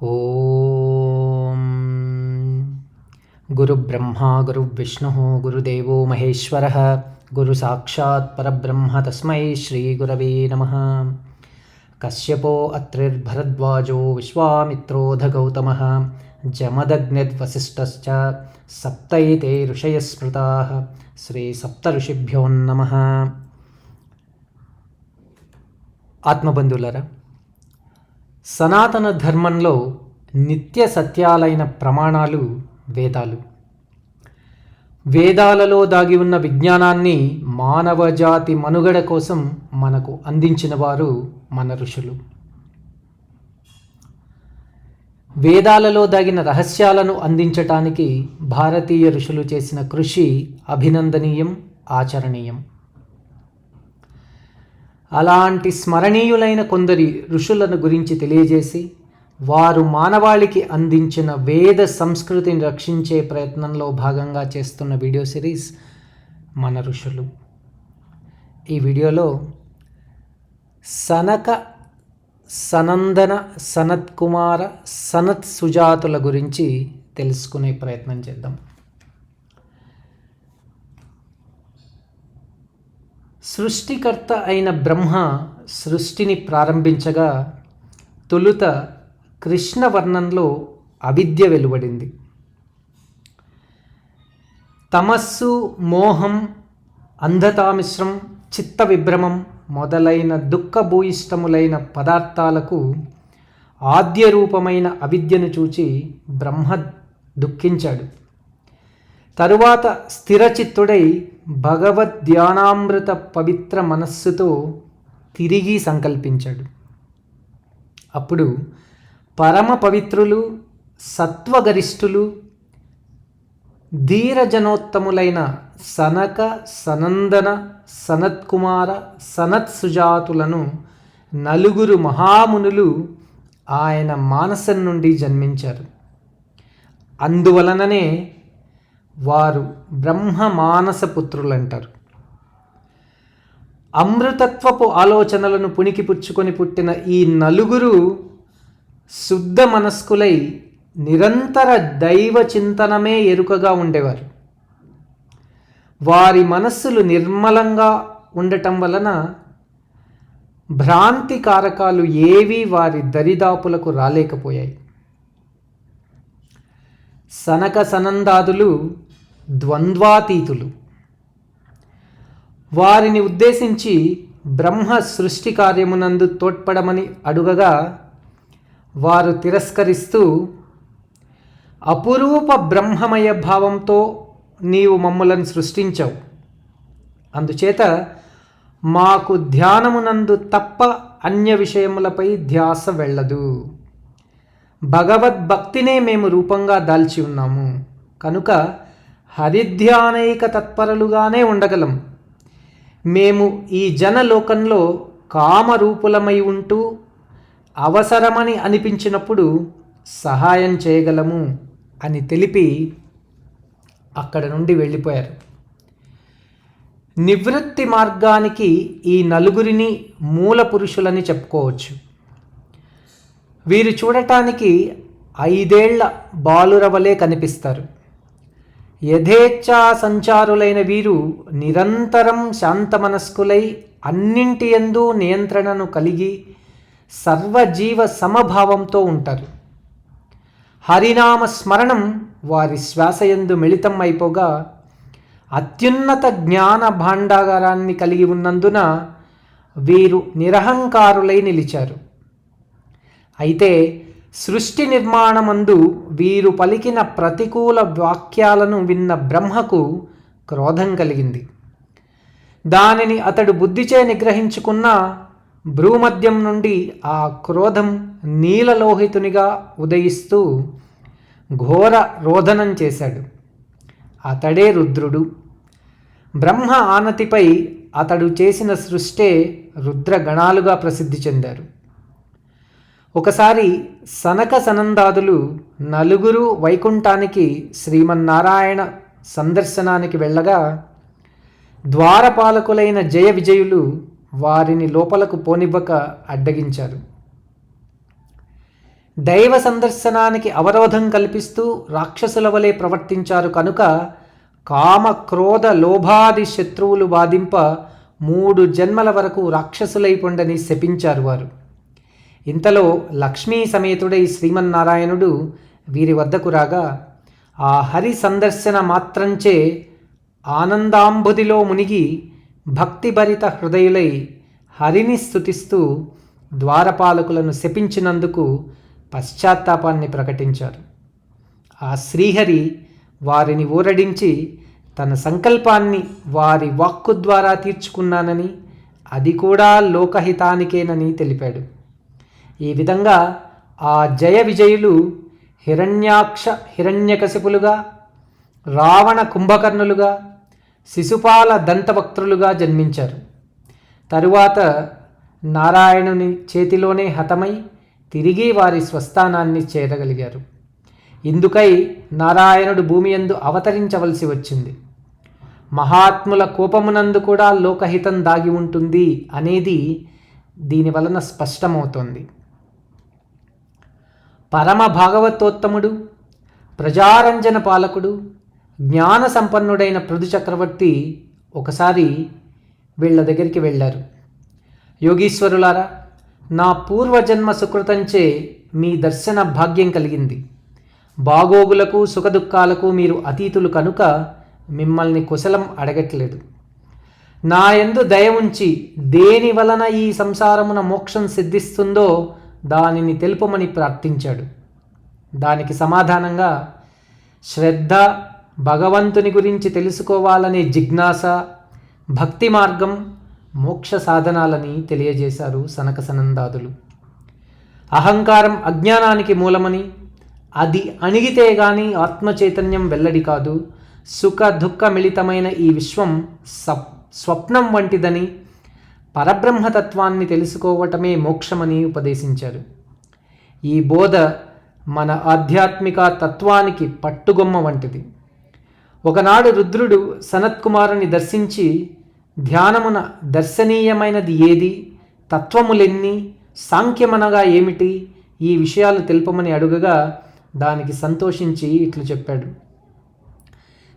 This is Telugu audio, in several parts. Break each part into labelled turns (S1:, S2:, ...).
S1: ॐ गुरुब्रह्मा गुरुविष्णुः गुरुदेवो महेश्वरः गुरुसाक्षात् परब्रह्म तस्मै श्रीगुरवे नमः कश्यपो अत्रिर्भरद्वाजो विश्वामित्रोऽधगौतमः जमदग्निर्वसिष्ठश्च सप्तैते ऋषयः स्मृताः श्रीसप्तऋषिभ्यो नमः ఆత్మబంధువులరా సనాతన ధర్మంలో నిత్య సత్యాలైన ప్రమాణాలు వేదాలు. వేదాలలో దాగి ఉన్న విజ్ఞానాన్ని మానవజాతి మనుగడ కోసం మనకు అందించిన వారు మన ఋషులు. వేదాలలో దాగిన రహస్యాలను అందించటానికి భారతీయ ఋషులు చేసిన కృషి అభినందనీయం ఆచరణీయం. అలాంటి స్మరణీయులైన కొందరి ఋషులను గురించి తెలియజేసి వారు మానవాళికి అందించిన వేద సంస్కృతిని రక్షించే ప్రయత్నంలో భాగంగా చేస్తున్న వీడియో సిరీస్ మన ఋషులు. ఈ వీడియోలో సనక సనందన సనత్ కుమార సనత్ సుజాతుల గురించి తెలుసుకునే ప్రయత్నం చేద్దాం. సృష్టికర్త అయిన బ్రహ్మ సృష్టిని ప్రారంభించగా తొలుత కృష్ణవర్ణంలో అవిద్య వెలువడింది. తమస్సు మోహం అంధతామిశ్రం చిత్త విభ్రమం మొదలైన దుఃఖభూయిష్టములైన పదార్థాలకు ఆద్య రూపమైన అవిద్యను చూచి బ్రహ్మ దుఃఖించాడు. తరువాత స్థిరచిత్తుడై భగవద్ధ్యానామృత పవిత్ర మనస్సుతో తిరిగి సంకల్పించాడు. అప్పుడు పరమ పవిత్రులు సత్వగరిష్ఠులు ధీరజనోత్తములైన సనక సనందన సనత్కుమార సనత్ సుజాతులను నలుగురు మహామునులు ఆయన మానసం నుండి జన్మించారు. అందువలననే వారు బ్రహ్మ మానస పుత్రులంటారు అమృతత్వపు ఆలోచనలను పుణికిపుచ్చుకొని పుట్టిన ఈ నలుగురు శుద్ధ మనస్కులై నిరంతర దైవ చింతనమే ఎరుకగా ఉండేవారు. వారి మనస్సులు నిర్మలంగా ఉండటం వలన భ్రాంతి కారకాలు ఏవీ వారి దరిదాపులకు రాలేకపోయాయి. సనక సనందాదులు ద్వంద్వాతీతులు. వారిని ఉద్దేశించి బ్రహ్మ సృష్టి కార్యమునందు తోడ్పడమని అడుగగా వారు తిరస్కరిస్తూ అపురూప బ్రహ్మమయ భావంతో నీవు మమ్మలను సృష్టించవు. అందుచేత మాకు ధ్యానమునందు తప్ప అన్య విషయములపై ధ్యాస వెళ్ళదు. భగవద్భక్తినే మేము రూపంగా దాల్చి ఉన్నాము. కనుక హరిధ్యానైక తత్పరులుగానే ఉండగలం. మేము ఈ జనలోకంలో కామరూపులమై ఉంటూ అవసరమని అనిపించినప్పుడు సహాయం చేయగలము అని తెలిపి అక్కడ నుండి వెళ్ళిపోయారు. నివృత్తి మార్గానికి ఈ నలుగురిని మూల పురుషులని చెప్పుకోవచ్చు. వీరు చూడటానికి ఐదేళ్ళ బాలురవలే కనిపిస్తారు. యథేచ్ఛా సంచారులైన వీరు నిరంతరం శాంతమనస్కులై అన్నింటి ఎందు నియంత్రణను కలిగి సర్వజీవ సమభావంతో ఉంటారు. హరినామ స్మరణం వారి శ్వాసయందు మిళితం అయిపోగా అత్యున్నత జ్ఞాన భాండాగారాన్ని కలిగి ఉన్నందున వీరు నిరహంకారులై నిలిచారు. అయితే సృష్టి నిర్మాణమందు వీరు పలికిన ప్రతికూల వాక్యాలను విన్న బ్రహ్మకు క్రోధం కలిగింది. దానిని అతడు బుద్ధిచే నిగ్రహించుకున్న భ్రూమద్యం నుండి ఆ క్రోధం నీలలోహితునిగా ఉదయిస్తూ ఘోర రోధనం చేశాడు. అతడే రుద్రుడు. బ్రహ్మ ఆనతిపై అతడు చేసిన సృష్టే రుద్రగణాలుగా ప్రసిద్ధి చెందారు. ఒకసారి సనక సనందాదులు నలుగురు వైకుంఠానికి శ్రీమన్నారాయణ సందర్శనానికి వెళ్ళగా ద్వారపాలకులైన జయ విజయులు వారిని లోపలకు పోనివ్వక అడ్డగించారు. దైవ సందర్శనానికి అవరోధం కల్పిస్తూ రాక్షసుల వలె ప్రవర్తించారు కనుక కామ క్రోధ లోభాది శత్రువులు బాధింప మూడు జన్మల వరకు రాక్షసులై పొండని శపించారు వారు. ఇంతలో లక్ష్మీ సమేతుడై శ్రీమన్నారాయణుడు వీరి వద్దకు రాగా ఆ హరి సందర్శన మాత్రంచే ఆనందాంబుదిలో మునిగి భక్తిభరిత హృదయులై హరిని స్థుతిస్తూ ద్వారపాలకులను శపించినందుకు పశ్చాత్తాపాన్ని ప్రకటించారు. ఆ శ్రీహరి వారిని ఊరడించి తన సంకల్పాన్ని వారి వాక్కు ద్వారా తీర్చుకున్నానని అది కూడా లోకహితానికేనని తెలిపాడు. ఈ విధంగా ఆ జయ విజయులు హిరణ్యాక్ష హిరణ్యకశిపులుగా రావణ కుంభకర్ణులుగా శిశుపాల దంతవక్త్రులుగా జన్మించారు. తరువాత నారాయణుని చేతిలోనే హతమై తిరిగి వారి స్వస్థానాన్ని చేరగలిగారు. ఇందుకై నారాయణుడు భూమి యందు అవతరించవలసి వచ్చింది. మహాత్ముల కోపమునందు కూడా లోకహితం దాగి ఉంటుంది అనేది దీని వలన స్పష్టమవుతోంది. పరమ భాగవతోత్తముడు ప్రజారంజన పాలకుడు జ్ఞాన సంపన్నుడైన పృథు చక్రవర్తి ఒకసారి వీళ్ళ దగ్గరికి వెళ్ళారు. యోగీశ్వరులారా నా పూర్వజన్మ సుకృతంచే మీ దర్శన భాగ్యం కలిగింది. బాగోగులకు సుఖదుఖాలకు మీరు అతీతులు కనుక మిమ్మల్ని కుశలం అడగట్లేదు. నా ఎందు దయ ఉంచి దేని వలన ఈ సంసారమున మోక్షం సిద్ధిస్తుందో దానిని తెలుపమని ప్రార్థించాడు. దానికి సమాధానంగా శ్రద్ధ భగవంతుని గురించి తెలుసుకోవాలనే జిజ్ఞాస భక్తి మార్గం మోక్ష సాధనాలని తెలియజేశారు సనక సనందాదులు. అహంకారం అజ్ఞానానికి మూలమని అది అణిగితే గాని ఆత్మచైతన్యం వెల్లడి కాదు సుఖ దుఃఖ మిళితమైన ఈ విశ్వం సప్ స్వప్నం వంటిదని పరబ్రహ్మతత్వాన్ని తెలుసుకోవటమే మోక్షమని ఉపదేశించారు. ఈ బోధ మన ఆధ్యాత్మిక తత్వానికి పట్టుగొమ్మ వంటిది. ఒకనాడు రుద్రుడు సనత్కుమారుని దర్శించి ధ్యానమున దర్శనీయమైనది ఏది? తత్వములెన్ని? సాంఖ్యమనగా ఏమిటి? ఈ విషయాలు తెలుపమని అడుగగా దానికి సంతోషించి ఇట్లు చెప్పాడు.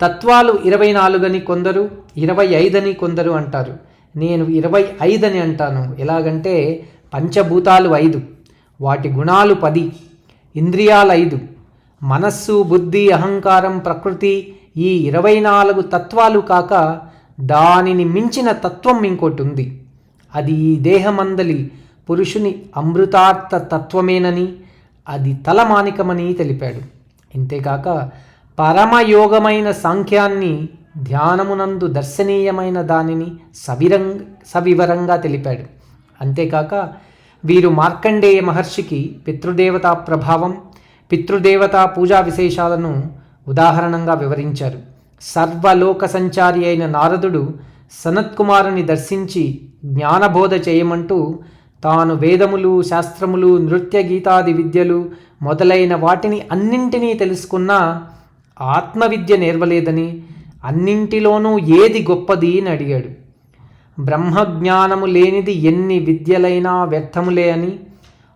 S1: తత్వాలు ఇరవై నాలుగని కొందరు ఇరవై ఐదని కొందరు అంటారు. నేను ఇరవై ఐదని అంటాను. ఎలాగంటే పంచభూతాలు ఐదు వాటి గుణాలు పది ఇంద్రియాలు ఐదు మనస్సు బుద్ధి అహంకారం ప్రకృతి ఈ ఇరవై నాలుగు తత్వాలు కాక దానిని మించిన తత్వం ఇంకోటి ఉంది. అది ఈ దేహమందలి పురుషుని అమృతార్థ తత్వమేనని అది తలమానికమని తెలిపాడు. ఇంతేకాక పరమయోగమైన సాంఖ్యాన్ని ధ్యానమునందు దర్శనీయమైన దానిని సవిరంగ సవివరంగా తెలిపాడు. అంతేకాక వీరు మార్కండేయ మహర్షికి పితృదేవతా ప్రభావం పితృదేవతా పూజా విశేషాలను ఉదాహరణంగా వివరించారు. సర్వలోక సంచారి అయిన నారదుడు సనత్కుమారుని దర్శించి జ్ఞానబోధ చేయమంటూ తాను వేదములు శాస్త్రములు నృత్య గీతాది విద్యలు మొదలైన వాటిని అన్నింటినీ తెలుసుకున్నా ఆత్మవిద్య నేర్వలేదని అన్నింటిలోనూ ఏది గొప్పది అని అడిగాడు. బ్రహ్మజ్ఞానము లేనిది ఎన్ని విద్యలైనా వ్యర్థములే అని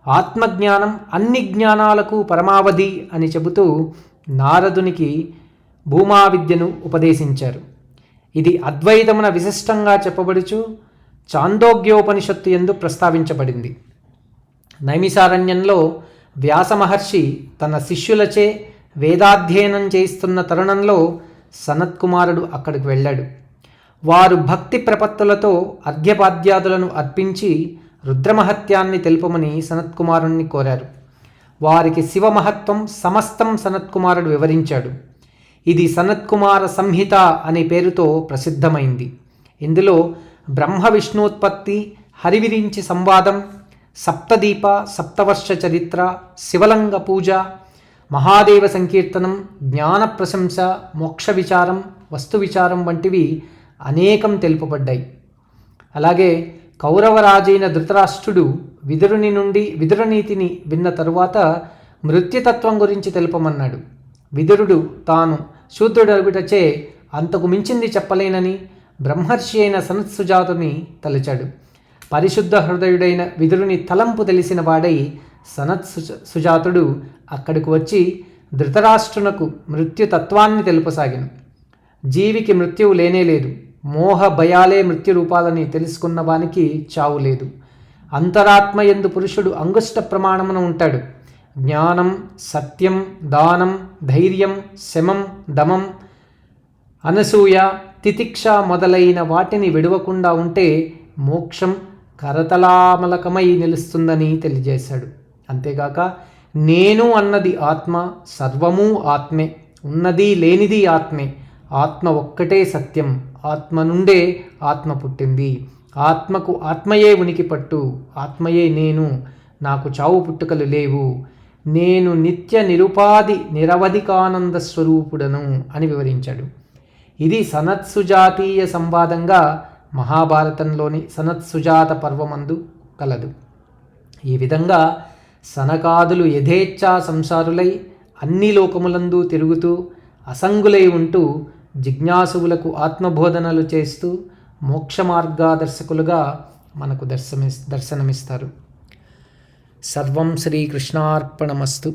S1: ఆత్మజ్ఞానం అన్ని జ్ఞానాలకు పరమావధి అని చెబుతూ నారదునికి భూమా విద్యను ఉపదేశించారు. ఇది అద్వైతమున విశిష్టంగా చెప్పబడుచు చాందోగ్యోపనిషత్తు ఎందు ప్రస్తావించబడింది. నైమిసారణ్యంలో వ్యాస మహర్షి తన శిష్యులచే వేదాధ్యయనం చేయిస్తున్న తరుణంలో సనత్కుమారుడు అక్కడికి వెళ్ళాడు. వారు భక్తి ప్రపత్తులతో అర్ఘ్యపాద్యాదులను అర్పించి రుద్రమహత్యాన్ని తెలుపమని సనత్కుమారుణ్ణి కోరారు. వారికి శివమహత్వం సమస్తం సనత్కుమారుడు వివరించాడు. ఇది సనత్కుమార సంహిత అనే పేరుతో ప్రసిద్ధమైంది. ఇందులో బ్రహ్మ విష్ణుత్పత్తి హరివిరించి సంవాదం సప్తదీప సప్తవర్ష చరిత్ర శివలంగ పూజ మహాదేవ సంకీర్తనం జ్ఞాన ప్రశంస మోక్ష విచారం వస్తు విచారం వంటివి అనేకం తెలుపబడ్డాయి. అలాగే కౌరవరాజైన ధృతరాష్ట్రుడు విదురుని నుండి విదురనీతిని విన్న తరువాత మృత్యుతత్వం గురించి తెలుపమన్నాడు. విదురుడు తాను శూద్రుడగుటచే అంతకు మించింది చెప్పలేనని బ్రహ్మర్షి అయిన సనత్సుజాతుని తలచాడు. పరిశుద్ధ హృదయుడైన విదురుని తలంపు తెలిసిన వాడై సనత్ సుజ- సుజాతుడు అక్కడికి వచ్చి ధృతరాష్ట్రునకు మృత్యుతత్వాన్ని తెలుపసాగాను. జీవికి మృత్యువు లేనే లేదు. మోహ భయాలే మృత్యురూపాలని తెలుసుకున్న వానికి చావు లేదు. అంతరాత్మ ఎందు పురుషుడు అంగుష్ట ప్రమాణమున ఉంటాడు. జ్ఞానం సత్యం దానం ధైర్యం శమం దమం అనసూయ తితిక్ష మొదలైన వాటిని విడవకుండా ఉంటే మోక్షం కరతలామలకమై నిలుస్తుందని తెలియజేశాడు. అంతేగాక నేను అన్నది ఆత్మ సర్వము ఆత్మే ఉన్నది లేనిది ఆత్మే. ఆత్మ ఒక్కటే సత్యం ఆత్మ నుండే ఆత్మ పుట్టింది. ఆత్మకు ఆత్మయే ఉనికి పట్టు ఆత్మయే నేను నాకు చావు పుట్టుకలు లేవు. నేను నిత్య నిరుపాధి నిరవధికానంద స్వరూపుడను అని వివరించాడు. ఇది సనత్సుజాతీయ సంవాదంగా మహాభారతంలోని సనత్సుజాత పర్వమందు కలదు. ఈ విధంగా సనకాదులు యథేచ్ఛా సంసారులై అన్ని లోకములందు తిరుగుతూ అసంగులై ఉంటూ జిజ్ఞాసువులకు ఆత్మబోధనలు చేస్తూ మోక్ష మార్గదర్శకులుగా మనకు దర్శనమి దర్శనమిస్తారు. సర్వం శ్రీకృష్ణార్పణమస్తు.